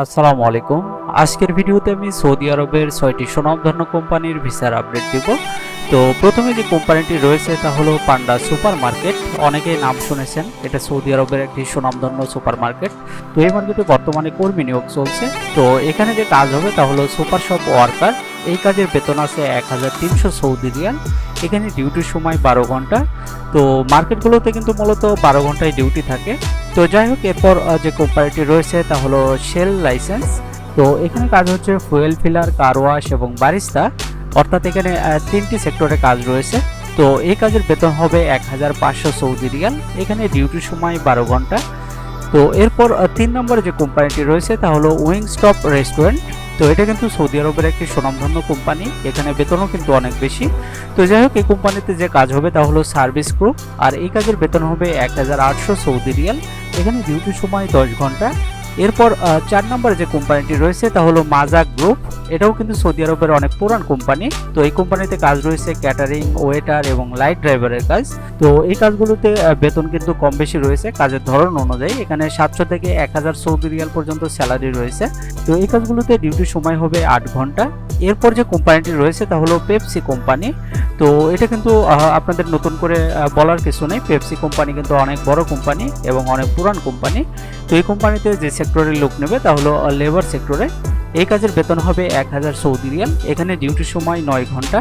আসসালামু আলাইকুম। আজকের ভিডিওতে আমি সৌদি আরবের ছয়টি সুনামধন্য কোম্পানির ভিসার আপডেট দিব। তো প্রথমে যে কোম্পানিটি রয়েছে তা হলো পান্ডা সুপার মার্কেট অনেকেই নাম শুনেছেন, এটা সৌদি আরবের একটি সুনামধন্য সুপার মার্কেট তো এই মার্কেটে বর্তমানে কর্মী নিয়োগ চলছে। তো এখানে যে কাজ হবে তা হলো সুপার শপ ওয়ার্কার। এই কাজের বেতন আছে এক হাজার তিনশো সৌদি রিয়াল। এখানে ডিউটির সময় বারো ঘণ্টা। তো মার্কেটগুলোতে কিন্তু মূলত বারো ঘন্টায় ডিউটি থাকে। তো যাই হোক, এরপর যে কোম্পানিটি রয়েছে তা হলো শেল লাইসেন্স তো এখানে কাজ হচ্ছে ফুয়েল ফিলার কার ওয়াশ এবং বারিস্তা অর্থাৎ এখানে তিনটি সেক্টরে কাজ রয়েছে। তো এই কাজের বেতন হবে এক হাজার পাঁচশো সৌদি রিয়াল। এখানে ডিউটির সময় বারো ঘণ্টা। তো এরপর তিন নম্বরে যে কোম্পানিটি রয়েছে তা হলো উইং স্টপ রেস্টুরেন্ট তো এটা কিন্তু সৌদি আরবের একটি সুনামধন্য কোম্পানি এখানে বেতনও কিন্তু অনেক বেশি। তো যাই হোক, এই কোম্পানিতে যে কাজ হবে তা হলো সার্ভিস গ্রুপ আর এই কাজের বেতন হবে এক হাজার আটশো সৌদি রিয়াল। এখানে ডিউটির সময় দশ ঘণ্টা। এরপর চার নম্বরে যে কোম্পানিটি রয়েছে তা হলো মাজাক গ্রুপ। এটাও কিন্তু সৌদি আরবের অনেক পুরান কোম্পানি। তো এই কোম্পানিতে কাজ রয়েছে ক্যাটারিং, ওয়েটার এবং লাইট ড্রাইভারের কাজ। তো এই কাজগুলোতে বেতন কিন্তু কম বেশি রয়েছে কাজের ধরন অনুযায়ী। এখানে সাতশো থেকে এক হাজার সৌদি রিয়াল পর্যন্ত স্যালারি রয়েছে। তো এই কাজগুলোতে ডিউটির সময় হবে আট ঘণ্টা। এরপর যে কোম্পানিটি রয়েছে তা হলো পেপসি কোম্পানি। তো এটা কিন্তু আপনাদের নতুন করে বলার কিছু নেই। পেপসি কোম্পানি কিন্তু অনেক বড় কোম্পানি এবং অনেক পুরান কোম্পানি তো এই কোম্পানিতে যে সেক্টরের লোক নেবে তা হলো লেবার সেক্টরে এই কাজের বেতন হবে এক হাজার সৌদি রিয়াল। এখানে ডিউটির সময় নয় ঘণ্টা।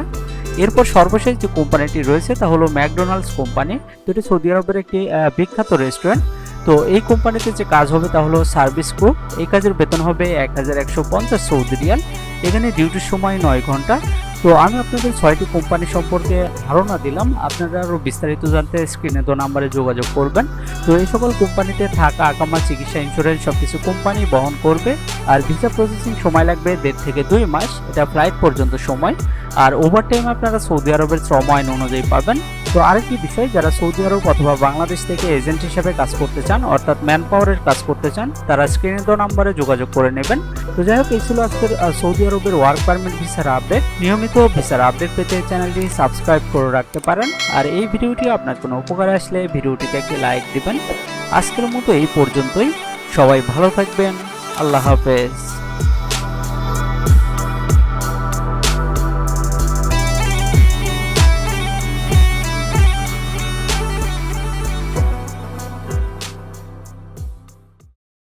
এরপর সর্বশেষ যে কোম্পানিটি রয়েছে তা হলো ম্যাকডোনাল্ডস কোম্পানি তো এটি সৌদি আরবের একটি বিখ্যাত রেস্টুরেন্ট তো এই কোম্পানিতে যে কাজ হবে তা হলো সার্ভিস গ্রুপ এই কাজের বেতন হবে এক হাজার একশো পঞ্চাশ সৌদি রিয়াল। এখানে ডিউটির সময় নয় ঘণ্টা। তো আমি আপনাদের ছয়টি কোম্পানি সম্পর্কে ধারণা দিলাম। আপনারা আরও বিস্তারিত জানতে স্ক্রিনে তো নাম্বারে যোগাযোগ করবেন। তো এই সকল কোম্পানিতে থাকা আকামা চিকিৎসা ইন্স্যুরেন্স সব কিছু কোম্পানি বহন করবে। আর ভিসা প্রসেসিং সময় লাগবে দেড় থেকে দুই মাস। এটা ফ্লাইট পর্যন্ত সময়। আর ওভার টাইম আপনারা সৌদি আরবের শ্রম আইন অনুযায়ী পাবেন। তো আরেকটি বিষয়, যারা সৌদি আরব অথবা বাংলাদেশ থেকে এজেন্ট হিসেবে কাজ করতে চান, অর্থাৎ ম্যান পাওয়ারের কাজ করতে চান, তারা স্ক্রিনে দেওয়া নাম্বারে যোগাযোগ করে নেবেন। তো যাই হোক, এই ছিল আজকের সৌদি আরবের ওয়ার্ক পারমিট ভিসার আপডেট নিয়মিত ভিসার আপডেট পেতে চ্যানেলটি সাবস্ক্রাইব করে রাখতে পারেন। আর এই ভিডিওটি আপনার কোনো উপকারে আসলে ভিডিওটিকে একটি লাইক দিবেন। আজকের মতো এই পর্যন্তই। সবাই ভালো থাকবেন। আল্লাহ হাফেজ।